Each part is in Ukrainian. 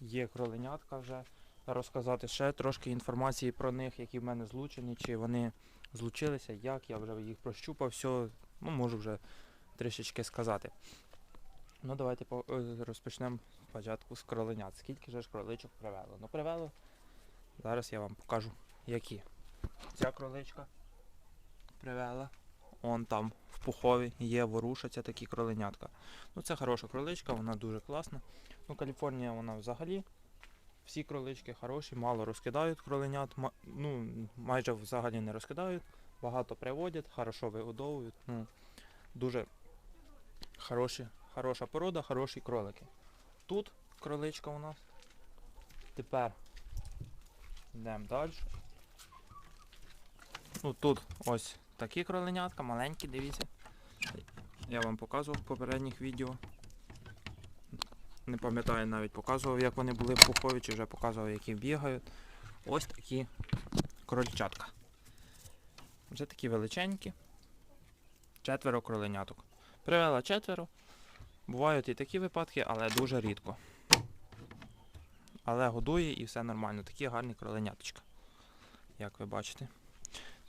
Є кроленятка вже. Розказати ще трошки інформації про них, які в мене злучені, чи вони злучилися, як я вже їх прощупав, все, ну можу вже трішечки сказати. Ну давайте е, розпочнемо спочатку з кроленят. Скільки же ж кроличок привело? Ну привело. Зараз я вам покажу, які. Ця кроличка привела. Он там в пухові є, ворушаться такі кроленятка. Ну це хороша кроличка, вона дуже класна. Ну, Каліфорнія вона взагалі. Всі кролички хороші, мало розкидають кроленят, ну, майже взагалі не розкидають, багато приводять, хорошо вигодовують. Ну, дуже хороші, хороша порода, хороші кролики. Тут кроличка у нас. Тепер йдемо далі. Ну, тут ось такі кроленятка, маленькі, дивіться. Я вам показував в попередніх відео. Не пам'ятаю, навіть показував, як вони були в пухові, чи вже показував, які бігають. Ось такі крольчатка. Вже такі величенькі. Четверо кроленяток. Привела четверо. Бувають і такі випадки, але дуже рідко. Але годує і все нормально. Такі гарні кроленяточка. Як ви бачите.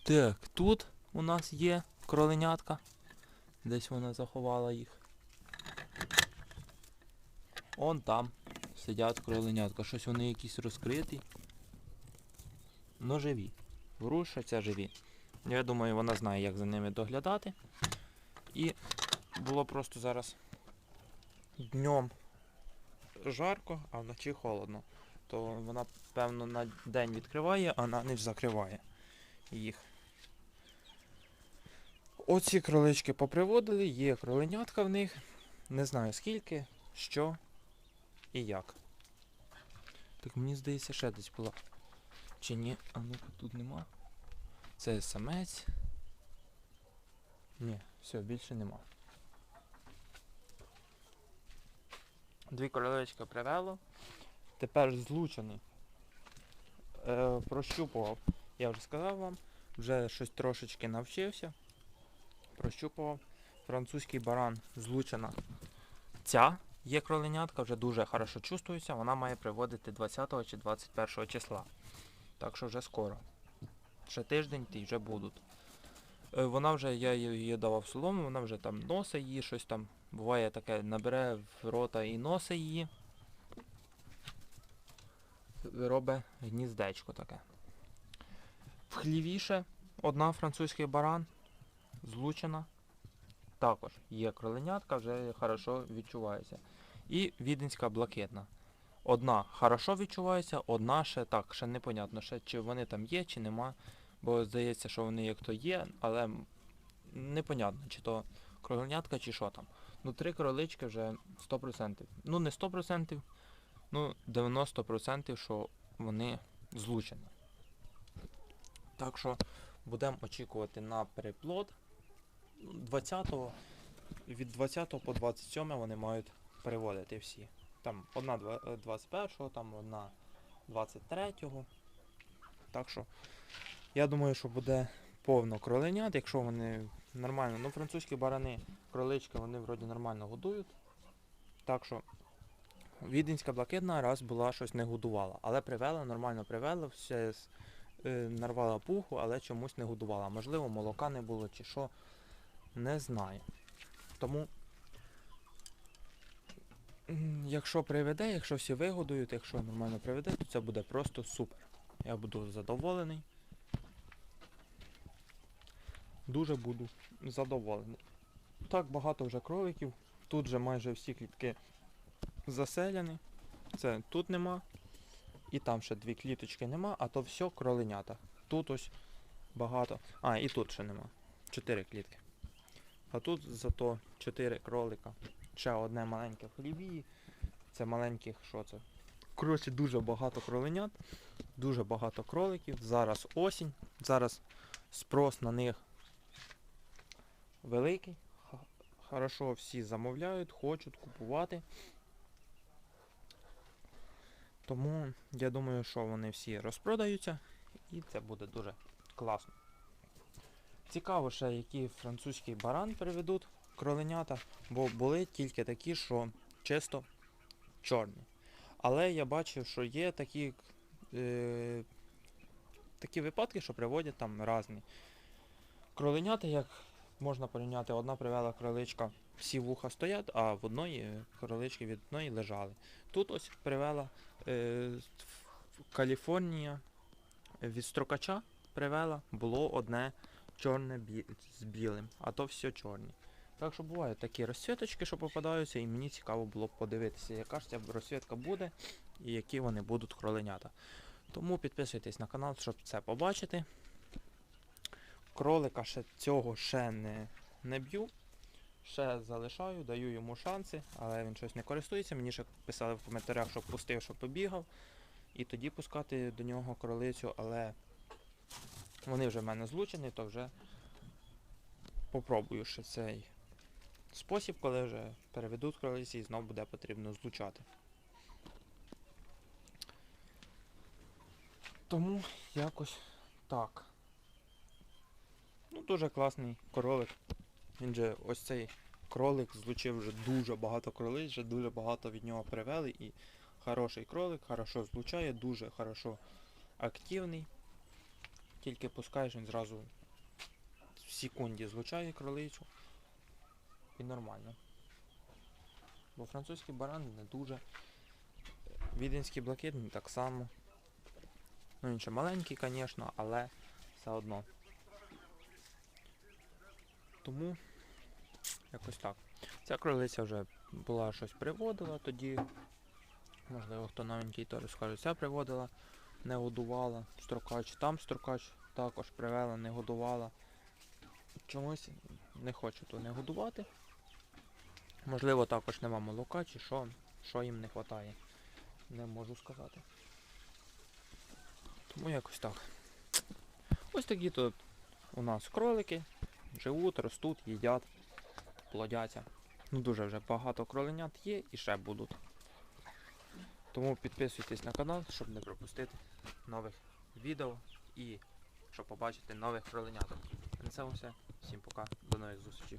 Так, тут у нас є кроленятка. Десь вона заховала їх. Он там сидять кроленятка. Щось вони якісь розкриті. Ну живі. Ворушаться живі. Я думаю, вона знає, як за ними доглядати. І було просто зараз днем жарко, а вночі холодно. То вона, певно, на день відкриває, а на ніч закриває їх. Оці кролички поприводили, є кроленятка в них. Не знаю скільки, що і як. Так мені здається, ще десь була. Чи ні? А ну-ка тут нема. Це самець. Ні, все, більше нема. Дві королевички привело. Тепер злучений. Е, прощупував. Я вже сказав вам. Вже щось трошечки навчився. Прощупував. Французький баран злучена. Ця є кроленятка, вже дуже хорошо чувствується. Вона має приводити 20 чи 21 числа. Так що вже скоро. Ще тиждень і вже будуть. Е, Вона вже, я її давав солому, вона вже там носить її, щось там буває таке, набере в рота і носить її. Робить гніздечко таке. В хлівіше одна французький баран, злучена. Також є кроленятка, вже хорошо відчувається. І віденська блакитна. Одна хорошо відчувається, одна ще так, ще непонятно, ще чи вони там є, чи нема. Бо здається, що вони як то є, але непонятно, чи то кроленятка, чи що там. Ну, три кролички вже 100%. Ну, не 100%, ну 90%, що вони злучені. Так що будемо очікувати на переплод. 20-го, від 20 по 27 вони мають переводити всі. Там одна е, 21-го, там одна 23-го. Так що я думаю, що буде повно кроленят, якщо вони нормально. Ну, французькі барани, кролички, вони вроді нормально годують. Так що віденська блакитна раз була щось не годувала. Але привела, нормально привела, все е, нарвала пуху, але чомусь не годувала. Можливо, молока не було чи що. Не знаю. Тому, якщо приведе, якщо всі вигодують, якщо нормально приведе, то це буде просто супер. Я буду задоволений. Дуже буду задоволений. Так багато вже кроликів. Тут вже майже всі клітки заселені. Це тут нема. І там ще дві кліточки нема, а то все кроленята. Тут ось багато. А, і тут ще нема. Чотири клітки. А тут зато 4 кролика. Ще одне маленьке в хліві. Це маленьких, що це? Коротше, дуже багато кроленят, дуже багато кроликів. Зараз осінь. Зараз спрос на них великий. Хорошо всі замовляють, хочуть купувати. Тому я думаю, що вони всі розпродаються і це буде дуже класно. Цікаво ще, які французький баран приведуть кроленята, бо були тільки такі, що чисто чорні. Але я бачив, що є такі, е, такі випадки, що приводять там різні кроленята, як можна порівняти, одна привела кроличка, всі вуха стоять, а в одної кролички від одної лежали. Тут ось привела е, Каліфорнія е, від строкача привела, було одне чорне з білим, а то все чорні. Так що бувають такі розсвіточки, що попадаються, і мені цікаво було б подивитися, яка ж ця розсвітка буде і які вони будуть кроленята. Тому підписуйтесь на канал, щоб це побачити. Кролика ще цього ще не, не б'ю. Ще залишаю, даю йому шанси, але він щось не користується. Мені ще писали в коментарях, щоб пустив, щоб побігав. І тоді пускати до нього кролицю, але вони вже в мене злучені, то вже попробую ще цей спосіб, коли вже переведуть кролиці і знов буде потрібно злучати. Тому якось так. Ну, дуже класний кролик. Він же ось цей кролик злучив вже дуже багато кролиць, вже дуже багато від нього привели і хороший кролик, хорошо злучає, дуже хорошо активний. Тільки пускаєш, він зразу в секунді злучає кролицю. І нормально. Бо французький баран не дуже. Віденський блакитний так само. Ну він ще маленький, звісно, але все одно. Тому якось так. Ця кролиця вже була щось приводила тоді. Можливо, хто новенький теж скаже, ця приводила, не годувала. Строкач, там строкач також привела, не годувала. Чомусь не хочу то не годувати. Можливо, також нема молока чи що, що їм не вистачає. Не можу сказати. Тому якось так. Ось такі тут у нас кролики. Живуть, ростуть, їдять, плодяться. Ну дуже вже багато кроленят є і ще будуть. Тому підписуйтесь на канал, щоб не пропустити нових відео і щоб побачити нових кроленяток. На цьому все. Всім пока, до нових зустрічей.